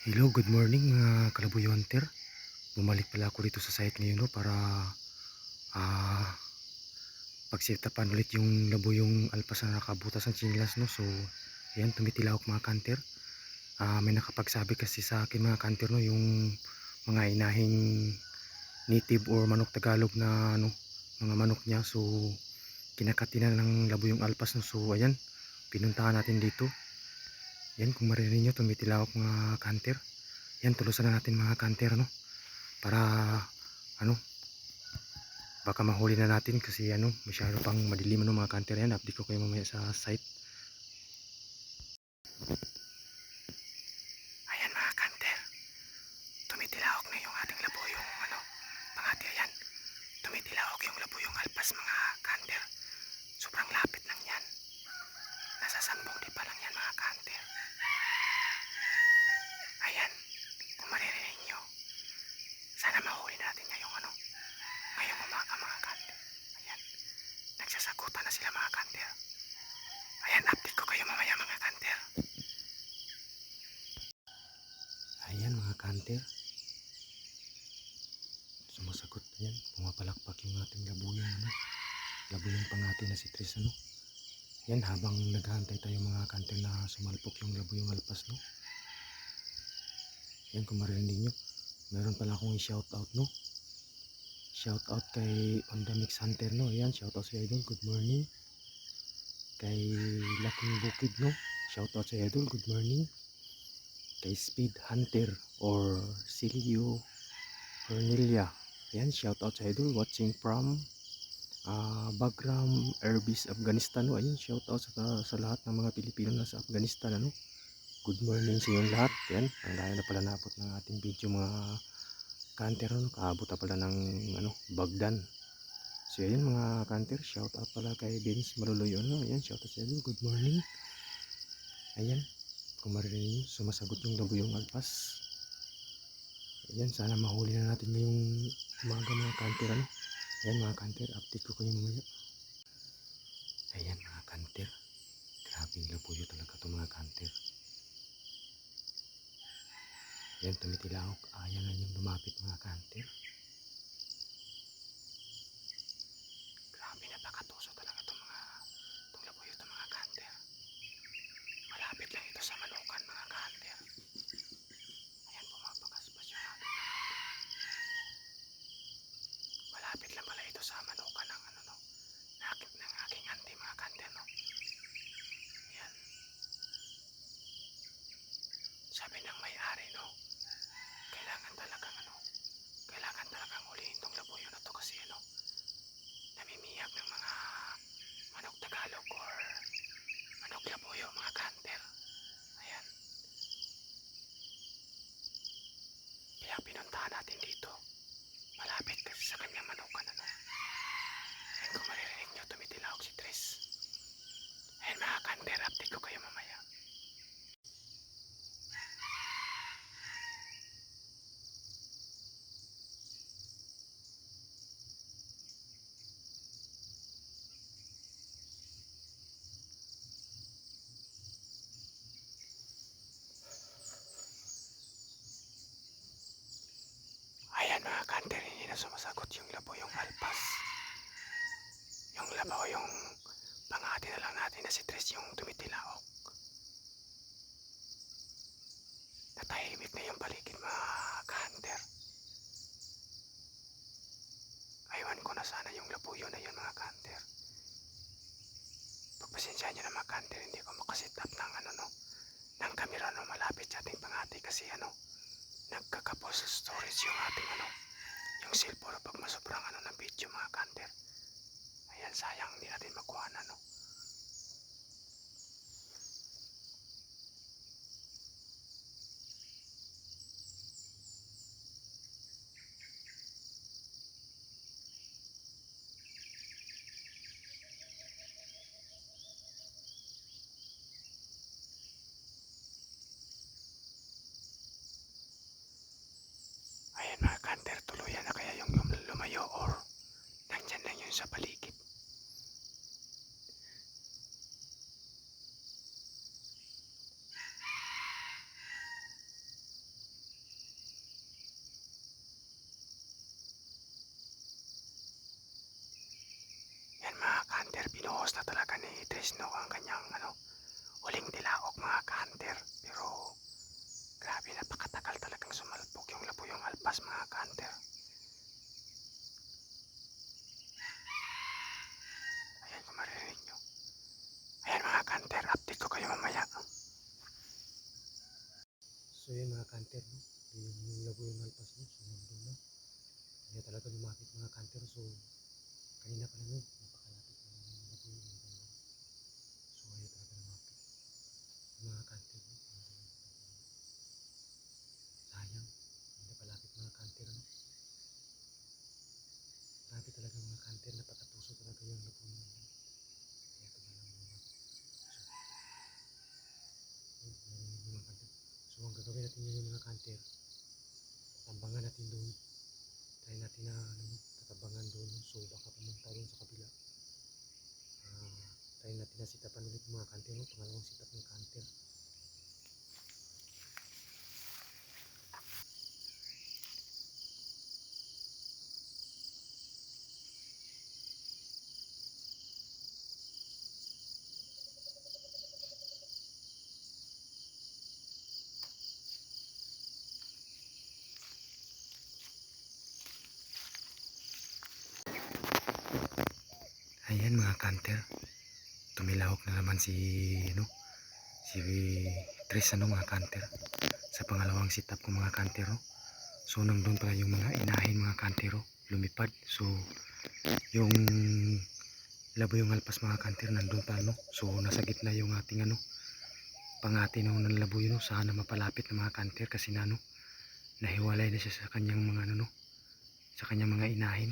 Hello, good morning mga kalaboy hunter. Bumalik pala ako dito sa site ngayon no, para ah pagsitapan ulit yung labo yung alpas na nakabutas ng chinglas no. So, ayan tumitilawak mga kanter. Ah may nakapagsabi kasi sa akin mga kanter no yung mga inahing native or manok Tagalog na ano mga manok niya. So, kinakatina ng labo yung alpas no. So, ayan pinuntahan natin dito. Yan, kung marinig nyo, tumitilawak mga kanter. Yan, tulusan na natin mga kanter, no? Para, ano, baka mahuli na natin kasi, ano, masyado pang madilim, ano, mga kanter. Yan, update ko kayo mamaya sa site. Ayan, mga kanter. Tumitilawak na yung ating labo yung, ano, mga ayan. Tumitilawak yung labo yung alpas, mga kanter. Sobrang lapit. Nasa sambong di pa lang yan, mga kanter. Ayan, kung maririnig nyo, sana mahuli natin ngayong ano, ngayong umaga mga kanter. Ayan, nagsasagutan na sila mga kanter. Ayan, update ko kayo mamaya mga kanter. Ayan mga kanter. Sumasagot na yan, pumapalakpak yung ating labuyong ano, labuyong pangati na si Tris ano. Yan habang naghahantay tayo mga kanter na sumalpok yung labuyong alpas no. Yan kung marinig nyo. Meron pala akong shout out no. Shout out kay On The Mix Hunter no. Yan shout out sa idol. Good morning. Kay Laking Bukid no. Shout out sa idol. Good morning. Kay Speed Hunter or Silio Cornelia. Yan shout out sa idol. Watching from uh, Bagram Erbis Afghanistan no. Ayun shout out sa, sa lahat ng mga Pilipino na sa Afghanistan ano. Good morning sa inyong lahat. Yan, ang dahil na pala napot ng ating video mga kanter. No? Kaabot na pala ng ano, Bagdan. So yan mga kanter, shout out pala kay Vince Maluloy. Ano? Ayan, shout out sa inyo. Good morning. Ayan, kung marinig nyo, sumasagot yung labo yung alpas. Ayan, sana mahuli na natin ngayong umaga mga kanter. Ano? Ayan mga kanter, update ko kayo mamaya. Ayan mga kanter. Grabe yung labuyo talaga itong mga kanter. Yan, tumitilawak. Ayan na yung lumapit mga kanter. Grabe, napakatuso talaga itong mga itong labuyo itong mga kanter. Malapit lang ito sa manukan mga kanter. Ayan, pumapakaspas yung ating Malapit lang pala ito sa manukan ng ano no. Nakit ng aking auntie mga kanter no. Ayan. Sabi ng may-ari no, kailangan talagang ano, kailangan talagang ulihin tong labuyo na to kasi ano, namimiyag ng mga manok Tagalog or manok labuyo, mga kanter. Ayan. Kaya pinuntahan natin dito. Malapit kasi sa kanyang manukan ano. Ayan kung maririnig nyo, tumitilawag si Tris. Ayan mga kanter, update ko kayo mamaya. Ayan mga kanter, hindi na sumasagot yung labo yung alpas. Yung labo yung pangati na lang natin na si Tris yung tumitilaok. Natahimik na yung paligid mga kanter. Aywan ko na sana yung labuyo na yun mga kanter. Pagpasensya nyo na mga kanter, hindi ko makasit up ng ano no, ng kamera no malapit sa ating pangati kasi ano, nagkakapos storage yung ating ano, yung cellphone pag masobrang ano ng video mga kanter. Ayan, sayang hindi natin makuha na no. Ayan mga kanter, tuluyan na kaya yung lum- lumayo or nandyan lang yun sa paligid. Snow ang kanyang ano, huling tilaok mga kanter. Pero grabe napakatagal talagang sumalpok yung labuyong alpas mga kanter. Ayan kung maririnig nyo. Ayan mga kanter, update ko kayo mamaya. So yun mga kanter, no? Yung, labuyong alpas no? Nandun na. Kaya talaga lumapit mga kanter. So kanina pa lang yun, napakalapit na yung labuyong yung dalawa. So ayaw talaga lumapit. Mga kanter, no? Nandun na yung labuyong. Sayang, hindi palapit mga kanter, no? Grabe talaga mga kanter, napakatuso talaga yung na yun. Kaya tagal lang lumapit. So, yun, mga. So ang gagawin natin yun yung mga kanter. Tambangan natin doon. Try natin na ano, tatabangan doon. So baka pumunta doon sa kabila. Ah, try natin na sitapan ulit mga kanter. No? Pangalawang sitap ng kanter. Mga kanter. Tumilawak na naman si ano si Tris ano mga kanter sa pangalawang sitap ko mga kantero. So nandun pala yung mga inahin mga kantero lumipad. So yung labo yung alpas mga kanter nandun pa no. So nasa gitna yung ating ano pangati no ng labo yun no. Sana mapalapit na mga kanter kasi na no nahiwalay na siya sa kanyang mga ano no sa kanyang mga inahin.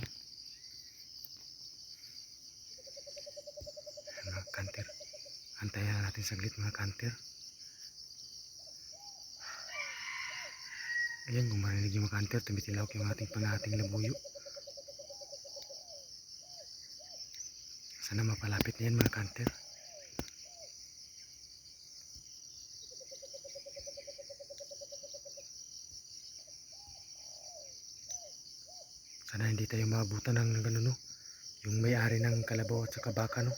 mga kanter. Antayin na natin saglit mga kanter. Ayan, kung marinig yung mga kanter, tumitilawak yung ating pangating labuyo. Sana mapalapit na yan mga kanter. Sana hindi tayo maabutan ng gano'n no. Yung may-ari ng kalabaw at saka baka no.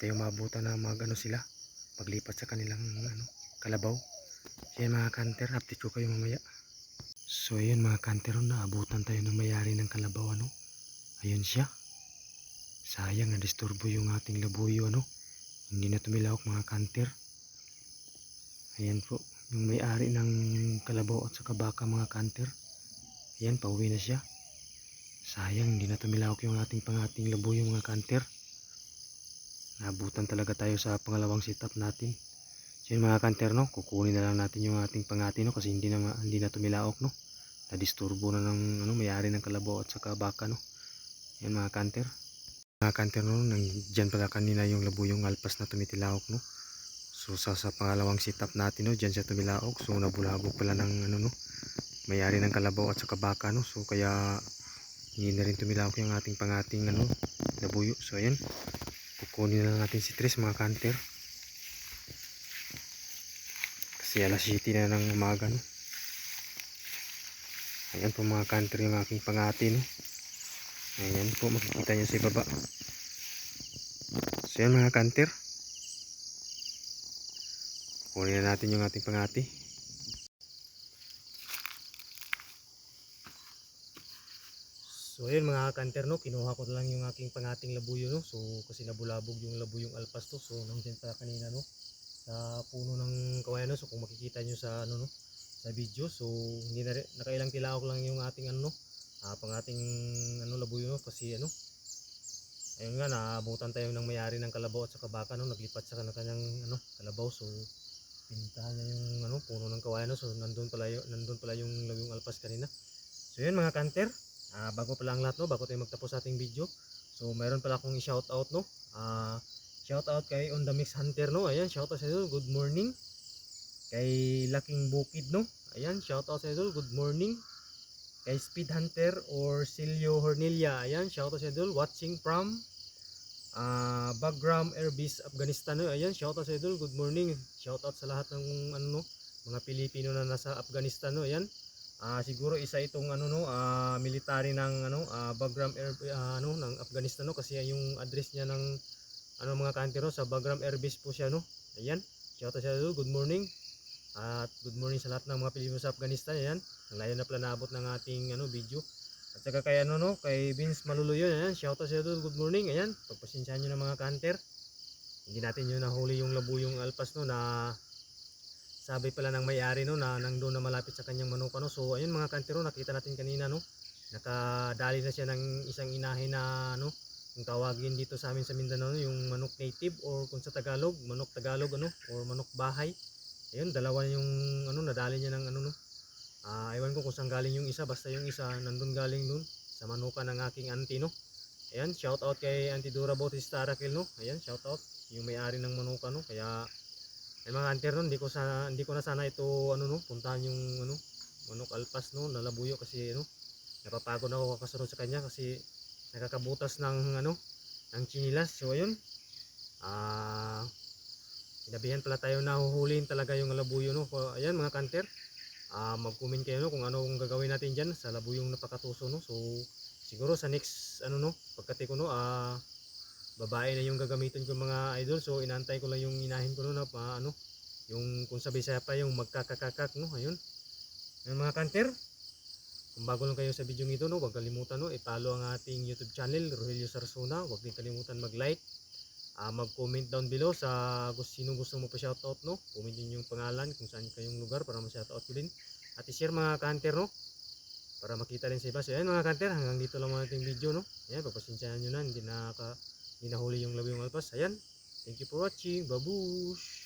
Tayo maabutan na mag ano sila. Paglipat sa kanilang ano, kalabaw. Yan mga kanter, update ko kayo mamaya. So ayun mga kanter, naabutan tayo ng may-ari ng kalabaw ano. Ayun siya. Sayang na-disturbo yung ating labuyo ano. Hindi na tumilawak mga kanter. Ayan po, yung may-ari ng kalabaw at saka baka mga kanter. Ayan, pauwi na siya. Sayang, hindi na tumilawak yung ating pangating labuyo mga kanter. Nabutan talaga tayo sa pangalawang setup natin. So yun mga kanter no, kukunin na lang natin yung ating pangati no kasi hindi na hindi na tumilaok no. Na-disturbo na ng ano, may-ari ng kalabaw at saka baka no. Yan mga kanter. Mga kanter no, nandiyan pala kanina yung labuyong alpas na tumitilawak no. So sa, sa pangalawang setup natin no, diyan siya tumilaok. So nabulabog pala ng ano no, may-ari ng kalabaw at saka baka no. So kaya hindi na rin tumilawak yung ating pangating ano, labuyo. So ayan, kukunin na natin si Tris mga kanter. Kasi alas 7 na ng umaga no? Ayan po mga kanter yung aking pangati ayan po makikita nyo sa baba so yan mga kanter. Kunin na natin yung ating pangati So ayun mga kanter no, kinuha ko lang yung aking pangating labuyo no. So kasi nabulabog yung labuyong alpas to. So nandiyan pa kanina no sa puno ng kawayan no. So kung makikita nyo sa ano no sa video. So hindi na nakailang tilaok lang yung ating ano no. Ah, pangating ano labuyo no kasi ano ayun nga naabutan tayo ng mayari ng kalabaw at saka baka no naglipat sa kanyang ano kalabaw so pinuntahan niya yung ano puno ng kawayan no so nandun pala yung nandun pala yung labuyong alpas kanina so yun mga kanter Ah, bago pa lang lahat no, bago tayo magtapos ating video. So, mayroon pala akong i-shout out no. Ah, shout out kay On The Mix Hunter no. Ayan, shout out sa idol. Good morning. Kay Laking Bukid no. Ayan, shout out sa idol. Good morning. Kay Speed Hunter or Silio Hornilia. Ayan, shout out sa idol. Watching from ah Bagram Air Afghanistan no. Ayan, shout out sa idol. Good morning. Shout out sa lahat ng ano no, mga Pilipino na nasa Afghanistan no. Ayan. Ah siguro isa itong ano no, ah military ng ano, ah, Bagram Air ah, ano ng Afghanistan no kasi yung address niya ng ano mga kanter no, sa Bagram Airbase po siya no. Ayan, shout out sa good morning. At good morning sa lahat ng mga Pilipino sa Afghanistan. Ayan, ang layo na pala naabot ng ating ano video. At saka kay ano no, kay Vince Maluluyo, ayan, shout out sa good morning. Ayan, pagpasensyahan niyo na mga kanter. Hindi natin yun nahuli yung labuyong alpas no na sabi pala ng may-ari no na nandun na malapit sa kanyang manuka no. So ayun mga kantero nakita natin kanina no. Nakadali na siya ng isang inahin na ano kung tawagin dito sa amin sa Mindanao no, yung manok native or kung sa Tagalog, manok Tagalog ano or manok bahay. Ayun, dalawa yung ano nadali niya ng ano no. Ah, ewan ko kung saan galing yung isa, basta yung isa nandun galing dun sa manuka ng aking auntie no. Ayan, shout out kay Auntie Dora Bautista Raquel no. Ayan, shout out yung may-ari ng manuka no. Kaya ay mga anter nun, hindi ko sana hindi ko na sana ito ano no, puntahan yung ano, manok alpas no, nalabuyo kasi ano, napapagod ako kakasunod sa kanya kasi nakakabutas ng ano, ng chinilas. So ayun. Ah sinabihan pala tayo na huhulihin talaga yung labuyo no. Ayan mga kanter. Ah mag-comment kayo no kung ano ang gagawin natin diyan sa labuyong napakatuso no. So siguro sa next ano no, pagkati ko no, ah babae na yung gagamitin ko mga idol. So inantay ko lang yung inahin ko na pa, ano, yung kung sa pa yung magkakakakak no. Ayun. Ayun mga kanter. Kung bago lang kayo sa video ito no, huwag kalimutan no, i-follow ang ating YouTube channel Rogelio Sarsona. Huwag din kalimutan mag-like. Ah, mag-comment down below sa sino gusto mo pa shoutout no. Comment din yung pangalan kung saan kayong lugar para ma-shoutout ko din. At i-share mga kanter no para makita rin sa iba. So ayan mga kanter, hanggang dito lang muna ating video no. Ayan, pagpasensyahan nyo na, hindi na, ka, hindi nahuli yung labi yung alpas. Ayan, thank you for watching. Babush!